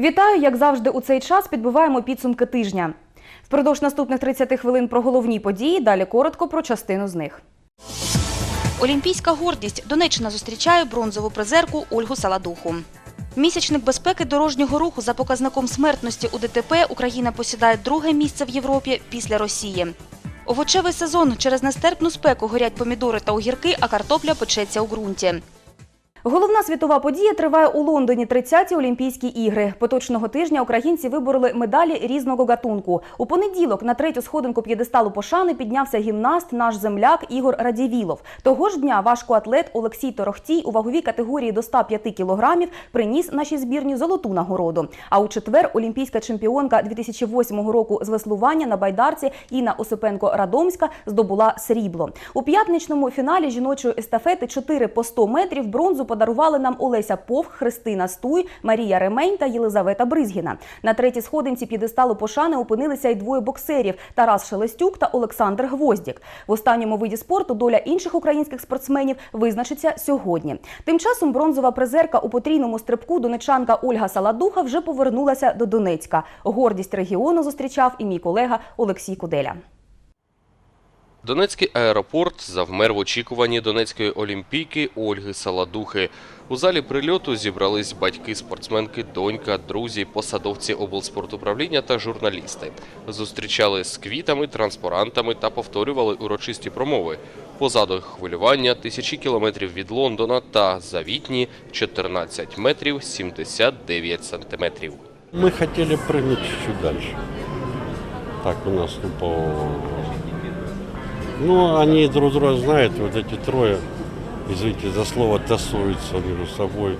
Вітаю, як завжди, у цей час підбиваємо підсумки тижня. Впродовж наступних 30 хвилин про головні події. Далі коротко про частину з них. Олімпійська гордість. Донеччина зустрічає бронзову призерку Ольгу Саладуху. Місячник безпеки дорожнього руху за показником смертності у ДТП Україна посідає друге місце в Європі після Росії. Овочевий сезон через нестерпну спеку горять помідори та огірки, а картопля печеться у ґрунті. Головна світова подія триває у Лондоні 30-ті Олімпійські ігри. Поточного тижня українці вибороли медалі різного гатунку. У понеділок на третю сходинку п'єдесталу пошани піднявся гімнаст, наш земляк Ігор Радівілов. Того ж дня важкоатлет Олексій Торохтій у ваговій категорії до 105 кілограмів приніс нашій збірні золоту нагороду. А у четвер олімпійська чемпіонка 2008 року з веслування на байдарці Інна Осипенко Радомська здобула срібло. У п'ятничному фіналі жіночої естафети 4 по 100 метрів бронзу подарували нам Олеся Повх, Христина Стуй, Марія Ремень та Єлизавета Бризгіна. На третій сходинці п'єдесталу пошани опинилися й двоє боксерів Тарас Шелестюк та Олександр Гвоздік. В останньому виді спорту доля інших українських спортсменів визначиться сьогодні. Тим часом бронзова призерка у потрійному стрибку донечанка Ольга Саладуха вже повернулася до Донецька. Гордість регіону зустрічав і мій колега Олексій Куделя. Донецький аеропорт завмер в очікуванні Донецької олімпійки Ольги Саладухи. У залі прильоту зібрались батьки спортсменки, донька, друзі, посадовці облспортуправління та журналісти. Зустрічали з квітами, транспарантами та повторювали урочисті промови. Позаду хвилювання тисячі кілометрів від Лондона та завітні 14 метрів 79 сантиметрів. Мы хотели прыгнуть чуть-чуть дальше. Так у нас по... Ну, они друг друга знают, вот эти трое, извините за слово, тасуются между собой,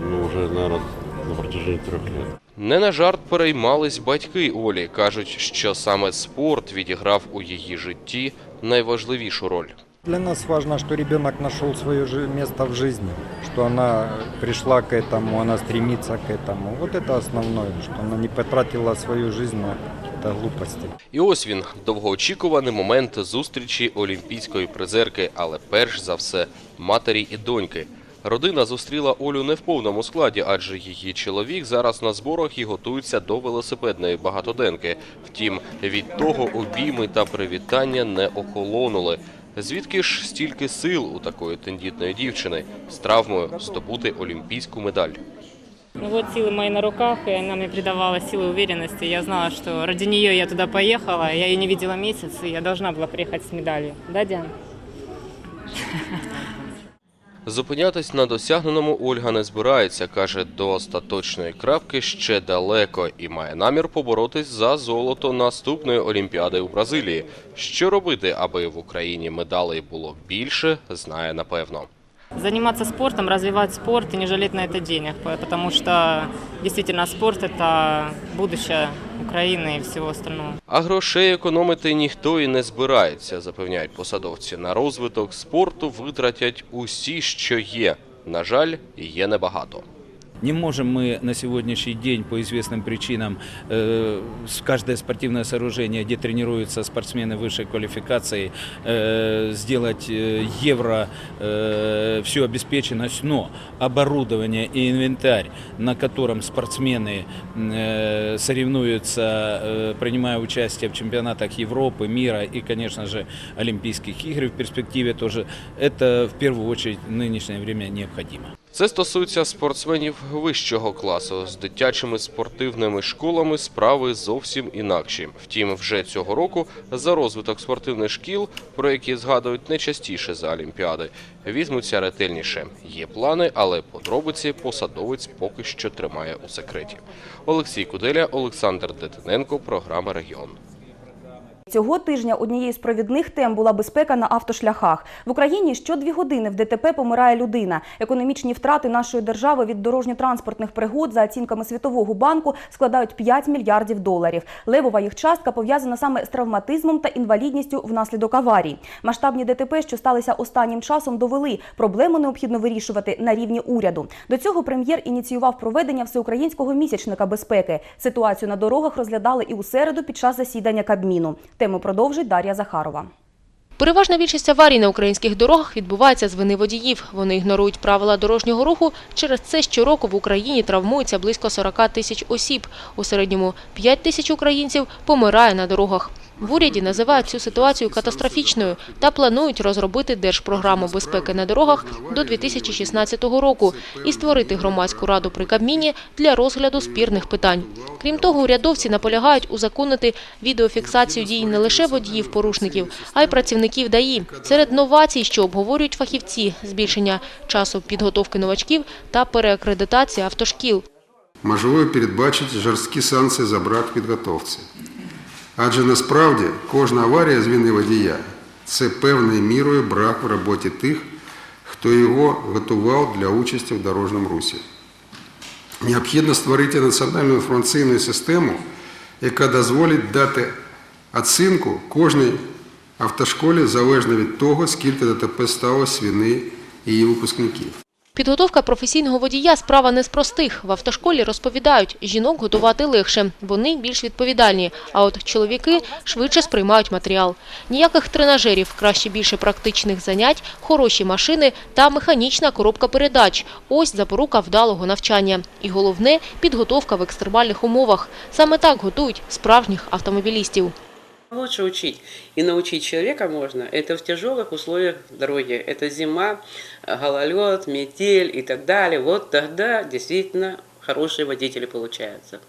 ну, уже, наверное, на протяжении трех лет. Не на жарт переймались батьки Олі. Кажуть, що саме спорт відіграв у її житті найважливішу роль. Для нас важно, что ребенок нашел свое жи- место в жизни, что она пришла к этому, она стремится к этому. Вот это основное, что она не потратила свою жизнь на какие-то глупости. І ось він довгоочікуваний момент зустрічі олімпійської призерки, але перш за все матері і доньки. Родина зустріла Олю не в повному складі, адже її чоловік зараз на зборах і готується до велосипедної багатоденки. Втім, від того обійми та привітання не охолонули. Звідки ж стільки сил у такої тендітної дівчини з травмою здобути олімпійську медаль? Ну вот силы мои на руках, и она мне придавала силы и уверенности. Я знала, что ради нее я туда поехала. Я ее не видела месяц, и я должна была приехать с медалью. Да, Диана? Зупинятись на досягненому Ольга не збирається. каже, до остаточної крапки ще далеко і має намір поборотись за золото наступної олімпіади у Бразилії. Що робити, аби в Україні медалей було більше, знає напевно. Заниматься спортом, развивать спорт и не жалеть на это денег, по- потому что действительно спорт – это будущее Украины и всего остального. А грошей економити ніхто і не збирається, запевняють посадовці. На розвиток спорту витратять усі, що є. На жаль, є небагато. Не можем мы на сегодняшний день по известным причинам э, каждое спортивное сооружение, где тренируются спортсмены высшей квалификации, э, сделать э, евро э, всю обеспеченность, но оборудование и инвентарь, на котором спортсмены э, соревнуются, э, принимая участие в чемпионатах Европы, мира и, конечно же, Олимпийских игр в перспективе тоже, это в первую очередь в нынешнее время необходимо. Це стосується спортсменів вищого класу. З дитячими спортивними школами справи зовсім інакші. Втім, вже цього року за розвиток спортивних шкіл, про які згадують не частіше за Олімпіади, візьмуться ретельніше. Є плани, але подробиці посадовець поки що тримає у секреті. Олексій Куделя, Олександр Детиненко, програма Регіон. Цього тижня однією з провідних тем була безпека на автошляхах. В Україні щодві години в ДТП помирає людина. Економічні втрати нашої держави від дорожньо-транспортних пригод за оцінками Світового банку складають 5 мільярдів доларів. Левова їх частка пов'язана саме з травматизмом та інвалідністю внаслідок аварій. Масштабні ДТП, що сталися останнім часом, довели проблему необхідно вирішувати на рівні уряду. До цього прем'єр ініціював проведення всеукраїнського місячника безпеки. Ситуацію на дорогах розглядали і у середу під час засідання Кабміну. Тему продовжить Дар'я Захарова. Переважна більшість аварій на українських дорогах відбувається з вини водіїв. Вони ігнорують правила дорожнього руху. Через це щороку в Україні травмується близько 40 тисяч осіб. У середньому 5 тисяч українців помирає на дорогах. В уряді називають цю ситуацію катастрофічною та планують розробити держпрограму безпеки на дорогах до 2016 року і створити громадську раду при Кабміні для розгляду спірних питань. Крім того, урядовці наполягають узаконити відеофіксацію дій не лише водіїв-порушників, а й працівників ДАІ. Серед новацій, що обговорюють фахівці – збільшення часу підготовки новачків та переакредитація автошкіл. Можливо передбачити жорсткі санкції за брак підготовці. Адже насправді кожна аварія з вини водія – це певною мірою брак в роботі тих, хто його готував для участі в дорожньому русі. Необхідно створити національну інформаційну систему, яка дозволить дати оцінку кожній автошколі залежно від того, скільки ДТП сталося з вини її випускників. Підготовка професійного водія – справа не з простих. В автошколі розповідають, жінок готувати легше, вони більш відповідальні, а от чоловіки швидше сприймають матеріал. Ніяких тренажерів, краще більше практичних занять, хороші машини та механічна коробка передач – ось запорука вдалого навчання. І головне – підготовка в екстремальних умовах. Саме так готують справжніх автомобілістів. Лучше учить и научить человека можно. Это в тяжелых условиях дороги. Это зима, гололед, метель и так далее. Вот тогда действительно хорошие водители получаются.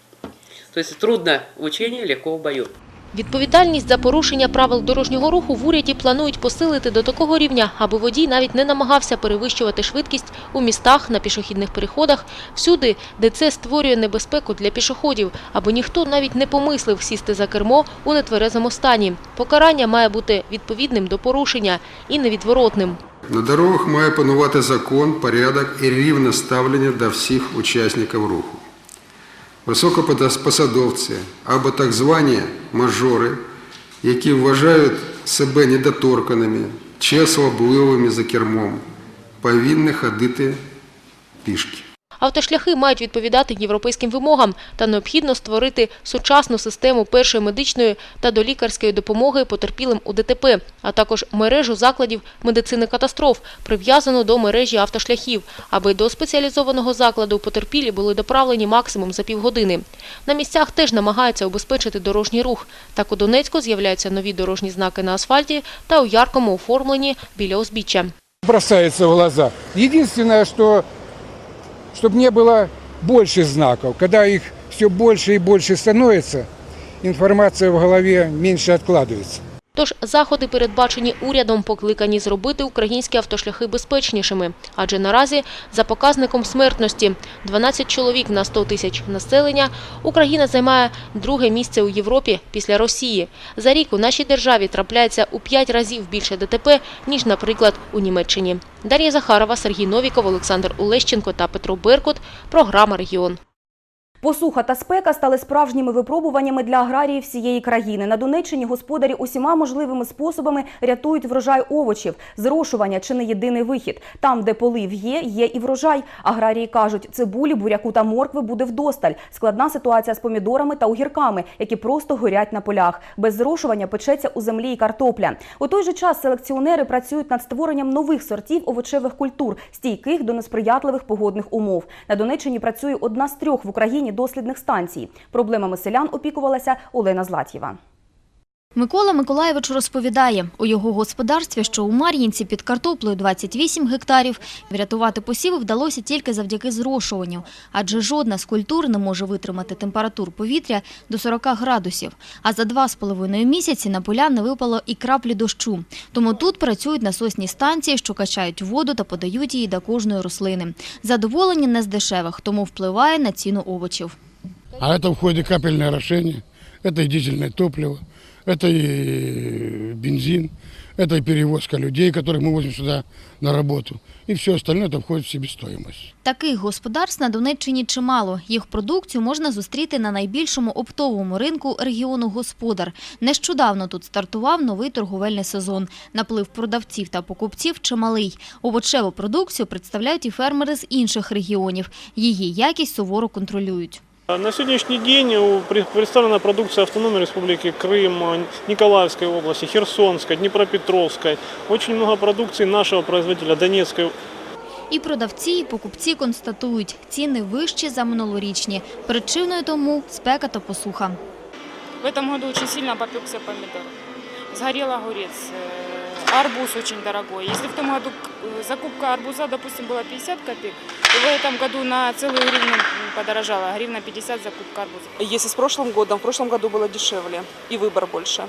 То есть трудно в учении, легко в бою. Відповідальність за порушення правил дорожнього руху в уряді планують посилити до такого рівня, аби водій навіть не намагався перевищувати швидкість у містах, на пішохідних переходах, всюди, де це створює небезпеку для пішоходів, аби ніхто навіть не помислив сісти за кермо у нетверезому стані. Покарання має бути відповідним до порушення і невідворотним. На дорогах має панувати закон, порядок і рівне ставлення до всіх учасників руху. Високопосадовці або так звані мажори, які вважають себе недоторканими чи особливими за кермом, повинні ходити пішки. Автошляхи мають відповідати європейським вимогам та необхідно створити сучасну систему першої медичної та долікарської допомоги потерпілим у ДТП, а також мережу закладів медицини катастроф, прив'язану до мережі автошляхів, аби до спеціалізованого закладу потерпілі були доправлені максимум за півгодини. На місцях теж намагаються убезпечити дорожній рух. Так у Донецьку з'являються нові дорожні знаки на асфальті та у яркому оформленні біля узбіччя. бросается в глаза. Единственное, что чтобы не было больше знаков. Когда их все больше и больше становится, информация в голове меньше откладывается. Тож заходи, передбачені урядом, покликані зробити українські автошляхи безпечнішими. Адже наразі за показником смертності 12 чоловік на 100 тисяч населення Україна займає друге місце у Європі після Росії. За рік у нашій державі трапляється у 5 разів більше ДТП, ніж, наприклад, у Німеччині. Дар'я Захарова, Сергій Новіков, Олександр Улещенко та Петро Беркут. Програма «Регіон». Посуха та спека стали справжніми випробуваннями для аграріїв всієї країни. На Донеччині господарі усіма можливими способами рятують врожай овочів. Зрошування чи не єдиний вихід. Там, де полив є, є і врожай. Аграрії кажуть, цибулі, буряку та моркви буде вдосталь. Складна ситуація з помідорами та огірками, які просто горять на полях. Без зрошування печеться у землі і картопля. У той же час селекціонери працюють над створенням нових сортів овочевих культур, стійких до несприятливих погодних умов. На Донеччині працює одна з трьох в Україні дослідних станцій. Проблемами селян опікувалася Олена Златєва. Микола Миколаєвич розповідає, у його господарстві, що у Мар'їнці під картоплею 28 гектарів, врятувати посіви вдалося тільки завдяки зрошуванню, адже жодна з культур не може витримати температур повітря до 40 градусів. А за два з половиною місяці на поля не випало і краплі дощу. Тому тут працюють насосні станції, що качають воду та подають її до кожної рослини. Задоволення не з дешевих, тому впливає на ціну овочів. А это входит и капельное орошение, это и дизельное топливо, это и бензин, это и перевозка людей, которых мы возим сюда на работу. И все остальное это входит в себестоимость. Таких господарств на Донеччині чимало. Їх продукцію можна зустріти на найбільшому оптовому ринку регіону «Господар». Нещодавно тут стартував новий торговельний сезон. Наплив продавців та покупців чималий. Овочеву продукцію представляють і фермери з інших регіонів. Її якість суворо контролюють. На сегодняшний день у- при- представлена продукция Автономной Республики Крым, Николаевской области, Херсонской, Днепропетровской. Очень много продукции нашего производителя Донецкой І продавці, і покупці констатують, ціни вищі за минулорічні. Причиною тому спека та посуха. В этом году очень сильно попекся помидор. Сгорел огурец. э, Арбуз очень дорогой. Если в том году э, закупка арбуза, допустим, была 50 копеек, то в этом году на целую гривну м, подорожала. Гривна 50 закупка арбуза. Если с прошлым годом, в прошлом году было дешевле и выбор больше.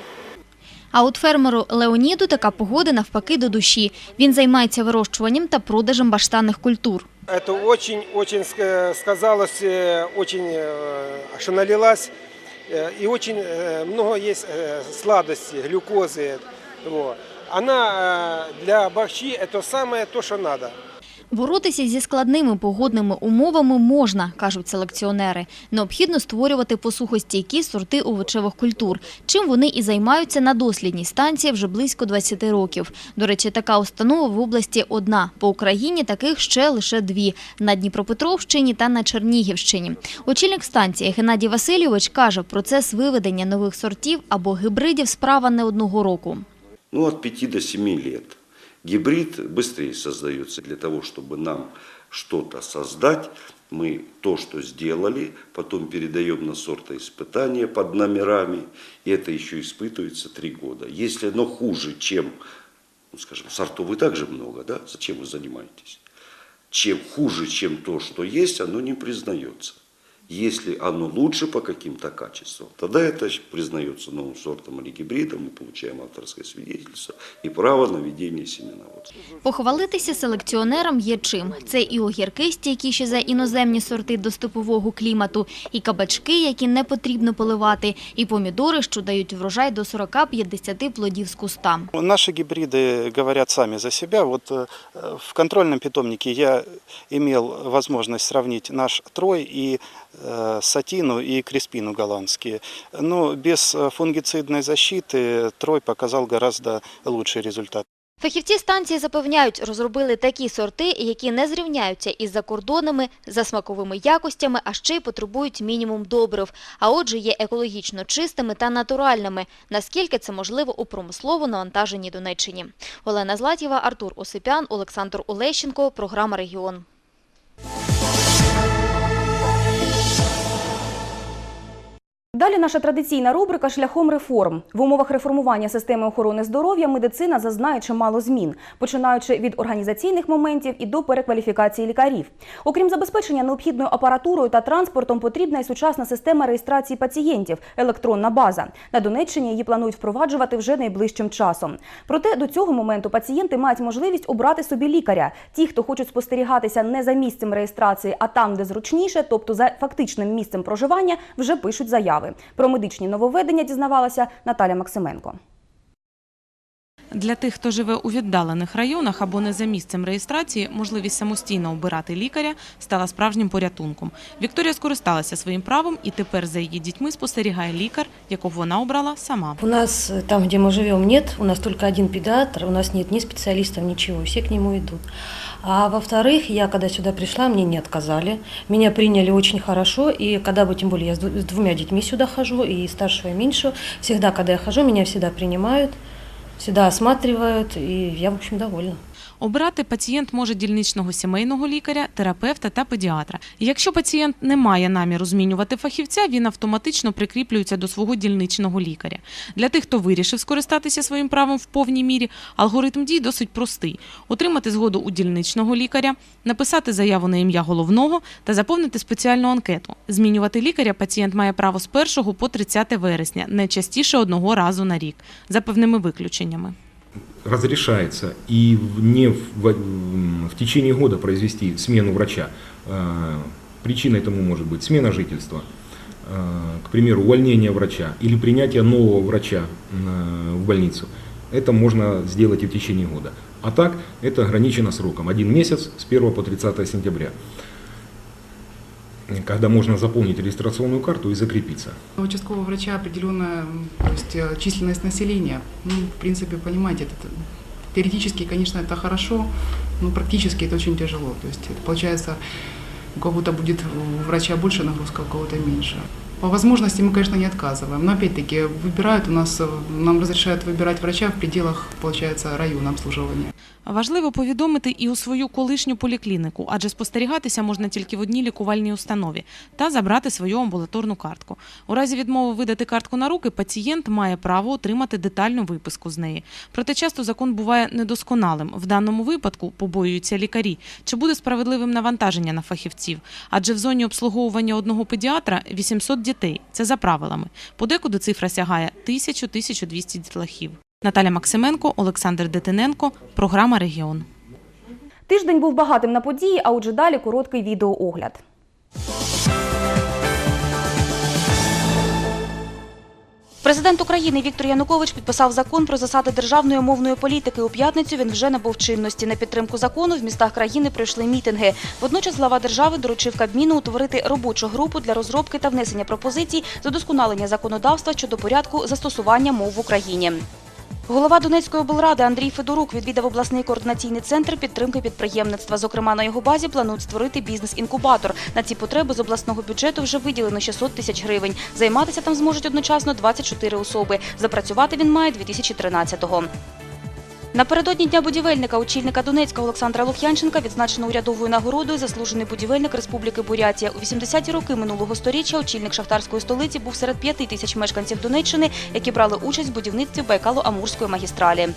А от фермеру Леоніду така погода навпаки до душі. Він займається вирощуванням та продажем баштанних культур. Это очень-очень ска- сказалось, э, очень, э, что налилась. э, И очень э, много есть э, сладости, глюкозы. Вот. Она э, для борщи это самое то, что надо. Боротися зі складними погодними умовами можна, кажуть селекціонери. Необхідно створювати посухостійкі сорти овочевих культур, чим вони і займаються на дослідній станції вже близько 20 років. До речі, така установа в області одна. По Україні таких ще лише дві – на Дніпропетровщині та на Чернігівщині. Очільник станції Геннадій Васильович каже, процес виведення нових сортів або гібридів – справа не одного року. ну, от 5 до 7 лет. Гибрид быстрее создается для того, чтобы нам что-то создать. Мы то, что сделали, потом передаем на сортоиспытание под номерами, и это еще испытывается 3 года. Если оно хуже, чем, ну, скажем, сортов и так же много, да, зачем вы занимаетесь? Чем хуже, чем то, что есть, оно не признается. Если оно лучше по каким-то качествам, тогда это признается новым сортом или гибридом, мы получаем авторское свидетельство и право на ведение семеноводства. Похвалитися селекціонерам є чим. Це і огірки, стійкіші за іноземні сорти до степового клімату, і кабачки, які не потрібно поливати, і помідори, що дають врожай до 40-50 плодів з куста. Наши гибриды говорят сами за себя. Вот э, в контрольном питомнике я имел возможность сравнить наш трой и э, сатину и креспину голландские. Но без э, фунгицидной защиты трой показал гораздо лучший результат. Фахівці станції запевняють, розробили такі сорти, які не зрівняються із закордонними, за смаковими якостями, а ще й потребують мінімум добрив, а отже є екологічно чистими та натуральними, наскільки це можливо у промислово навантаженій Донеччині. Олена Златєва, Артур Осипян, Олександр Олещенко, програма «Регіон». Далі наша традиційна рубрика Шляхом реформ. В умовах реформування системи охорони здоров'я медицина зазнає чимало змін, починаючи від організаційних моментів і до перекваліфікації лікарів. Окрім забезпечення необхідною апаратурою та транспортом, потрібна і сучасна система реєстрації пацієнтів електронна база. На Донеччині її планують впроваджувати вже найближчим часом. Проте до цього моменту пацієнти мають можливість обрати собі лікаря. Ті, хто хочуть спостерігатися не за місцем реєстрації, а там, де зручніше, тобто за фактичним місцем проживання, вже пишуть заяви. Про медичні нововведення дізнавалася Наталя Максименко. Для тих, хто живе у віддалених районах або не за місцем реєстрації, можливість самостійно обирати лікаря стала справжнім порятунком. Вікторія скористалася своїм правом і тепер за її дітьми спостерігає лікар, якого вона обрала сама. У нас э, там, где мы живем, нет. У нас только один педиатр. У нас нет ни специалистов, ничего. Все к нему идут. А во-вторых, я когда сюда пришла, мне не отказали. Меня приняли очень хорошо. И когда бы, тем более, я с дву- с двумя детьми сюда хожу, и старшего, и меньшего, всегда, когда я хожу, меня всегда принимают, всегда осматривают, и я, в общем, довольна. Обирати пацієнт може дільничного сімейного лікаря, терапевта та педіатра. Якщо пацієнт не має наміру змінювати фахівця, він автоматично прикріплюється до свого дільничного лікаря. Для тих, хто вирішив скористатися своїм правом в повній мірі, алгоритм дій досить простий: отримати згоду у дільничного лікаря, написати заяву на ім'я головного та заповнити спеціальну анкету. Змінювати лікаря пацієнт має право з 1 по 30 вересня, не частіше одного разу на рік, за певними виключеннями. Разрешается и не в, в- в течение года произвести смену врача. Э, Причиной этому может быть смена жительства, э, к примеру, увольнение врача или принятие нового врача э, в больницу. Это можно сделать и в течение года. А так это ограничено сроком. Один месяц с 1 по 30 сентября когда можно заполнить регистрационную карту и закрепиться. У участкового врача определенная то есть, э, численность населения. Ну, в принципе, понимаете, это, теоретически, конечно, это хорошо, но практически это очень тяжело. То есть, это получается, У кого-то будет у врача больше нагрузка, у кого-то меньше. По возможности мы, конечно, не отказываем, но опять-таки выбирают у нас, э, нам разрешают выбирать врача в пределах, получается, района обслуживания. Важливо повідомити і у свою колишню поліклініку, адже спостерігатися можна тільки в одній лікувальній установі та забрати свою амбулаторну картку. У разі відмови видати картку на руки, пацієнт має право отримати детальну виписку з неї. Проте часто закон буває недосконалим. В даному випадку побоюються лікарі. Чи буде справедливим навантаження на фахівців? Адже в зоні обслуговування одного педіатра 800 дітей. Це за правилами. Подекуди цифра сягає 1000-1200 дітлахів. Наталя Максименко, Олександр Детиненко, програма Регіон. Тиждень був багатим на події, а отже далі короткий відеоогляд. Президент України Віктор Янукович підписав закон про засади державної мовної політики. У п'ятницю він вже набув чинності. На підтримку закону в містах країни пройшли мітинги. Водночас глава держави доручив Кабміну утворити робочу групу для розробки та внесення пропозицій з удосконалення законодавства щодо порядку застосування мов в Україні. Голова Донецької облради Андрій Федорук відвідав обласний координаційний центр підтримки підприємництва. Зокрема, на його базі планують створити бізнес-інкубатор. На ці потреби з обласного бюджету вже виділено 600 тисяч гривень. Займатися там зможуть одночасно 24 особи. Запрацювати він має 2013-го. Напередодні Дня будівельника очільника Донецька Олександра Лук'янченка відзначено урядовою нагородою заслужений будівельник Республіки Бурятія. У 80-ті роки минулого сторіччя очільник шахтарської столиці був серед п'яти тисяч мешканців Донеччини, які брали участь в будівництві Байкало-Амурської магістралі.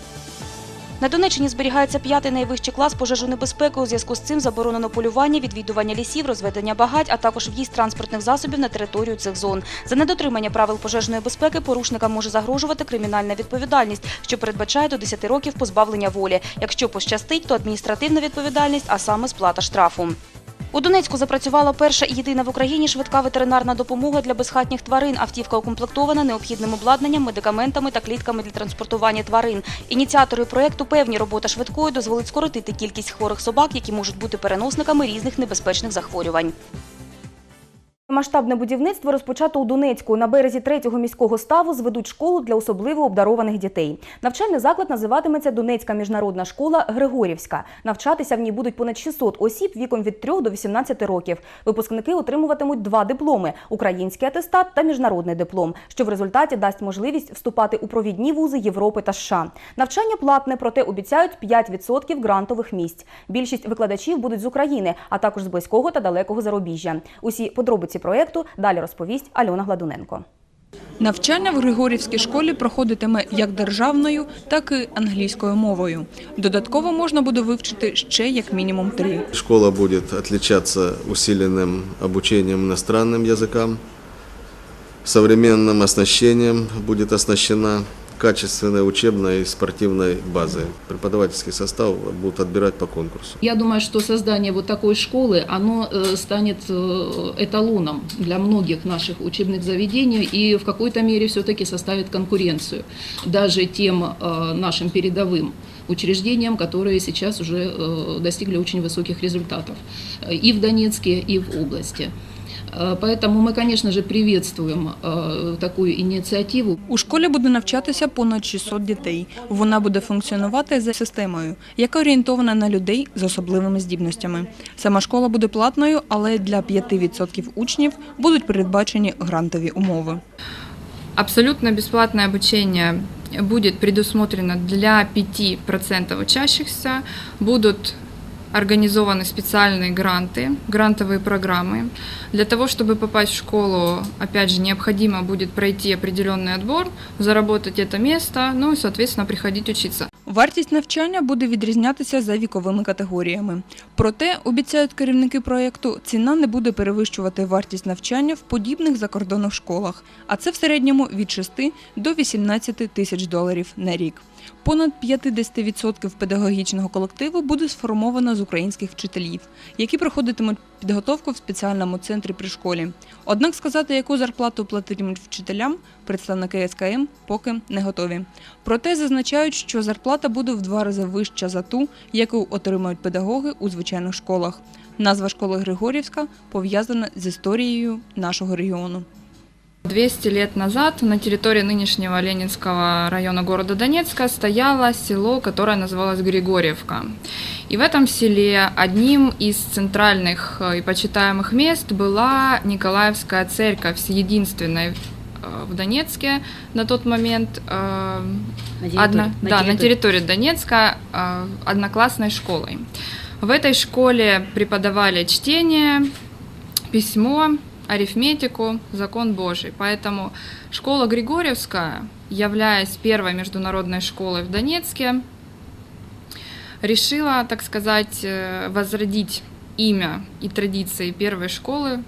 На Донеччині зберігається п'ятий найвищий клас пожежонебезпеки. У зв'язку з цим заборонено полювання, відвідування лісів, розведення багать, а також в'їзд транспортних засобів на територію цих зон. За недотримання правил пожежної безпеки порушникам може загрожувати кримінальна відповідальність, що передбачає до 10 років позбавлення волі. Якщо пощастить, то адміністративна відповідальність, а саме сплата штрафу. У Донецьку запрацювала перша і єдина в Україні швидка ветеринарна допомога для безхатніх тварин. Автівка укомплектована необхідним обладнанням, медикаментами та клітками для транспортування тварин. Ініціатори проєкту певні робота швидкою дозволить скоротити кількість хворих собак, які можуть бути переносниками різних небезпечних захворювань. Масштабне будівництво розпочато у Донецьку. На березі третього міського ставу зведуть школу для особливо обдарованих дітей. Навчальний заклад називатиметься Донецька міжнародна школа Григорівська. Навчатися в ній будуть понад 600 осіб віком від 3 до 18 років. Випускники отримуватимуть два дипломи: український атестат та міжнародний диплом, що в результаті дасть можливість вступати у провідні вузи Європи та США. Навчання платне, проте обіцяють 5% грантових місць. Більшість викладачів будуть з України, а також з близького та далекого зарубіжжя. Усі подробиці проєкту далі розповість Альона Гладуненко. Навчання в Григорівській школі проходитиме як державною, так і англійською мовою. Додатково можна буде вивчити ще як мінімум три. Школа будет отличаться усиленным обучением иностранным языкам, современным оснащением будет оснащена Качественной учебной и спортивной базой. Преподавательский состав будут отбирать по конкурсу. Я думаю, что создание вот такой школы, оно э, станет э, эталоном для многих наших учебных заведений и в какой-то мере все-таки составит конкуренцию даже тем э, нашим передовым учреждениям, которые сейчас уже достигли очень высоких результатов и в Донецке, и в области. Э, Поэтому мы, конечно же, приветствуем э, такую инициативу. У школі буде навчатися понад 600 дітей. Вона буде функціонувати за системою, яка орієнтована на людей з особливими здібностями. Сама школа буде платною, але для 5% учнів будуть передбачені грантові умови. Абсолютно бесплатное обучение будет предусмотрено для 5% учащихся. Будут организованы специальные гранты, грантовые программы. Для того, чтобы попасть в школу, опять же, необходимо будет пройти определенный отбор, заработать это место, ну и, соответственно, приходить учиться. Вартість навчання буде відрізнятися за віковими категоріями. Проте, обіцяють керівники проєкту, ціна не буде перевищувати вартість навчання в подібних закордонних школах, а це в середньому від 6 до 18 тисяч доларів на рік. Понад 50% педагогічного колективу буде сформовано з українських вчителів, які проходитимуть підготовку в спеціальному центрі при школі. Однак сказати, яку зарплату платитимуть вчителям, представники СКМ поки не готові. Проте зазначають, що зарплата буде в два рази вища за ту, яку отримають педагоги у звичайних школах. Назва школи Григорівська пов'язана з історією нашого регіону. 200 лет назад на территории нынешнего Ленинского района города Донецка стояло село, которое называлось Григорьевка. И в этом селе одним из центральных э, и почитаемых мест была Николаевская церковь, с единственной э, в Донецке на тот момент э, На территории- одна- на да, на территории. территории Донецка одноклассной школой. В этой школе преподавали чтение, письмо, арифметику, закон Божий. Поэтому школа Григорьевская, являясь первой международной школой в Донецке, решила, так сказать, э, возродить имя и традиции первой школы,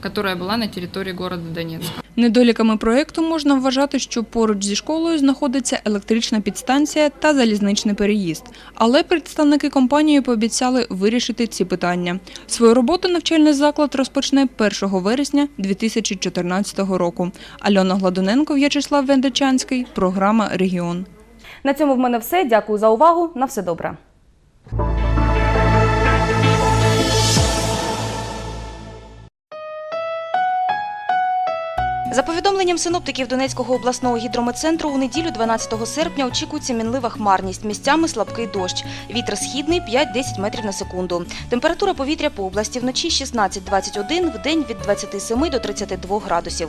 которая была на территории города Донецка. Недоліками проєкту можна вважати, що поруч зі школою знаходиться електрична підстанція та залізничний переїзд. Але представники компанії пообіцяли вирішити ці питання. Свою роботу навчальний заклад розпочне 1 вересня 2014 року. Альона Гладуненко, В'ячеслав Вендичанський, програма Регіон. На цьому в мене все. Дякую за увагу. На все добре. За повідомленням синоптиків Донецького обласного гідрометцентру, у неділю 12 серпня очікується мінлива хмарність, місцями слабкий дощ. Вітер східний 5-10 метрів на секунду. Температура повітря по області вночі 16-21, день від 27 до 32 градусів.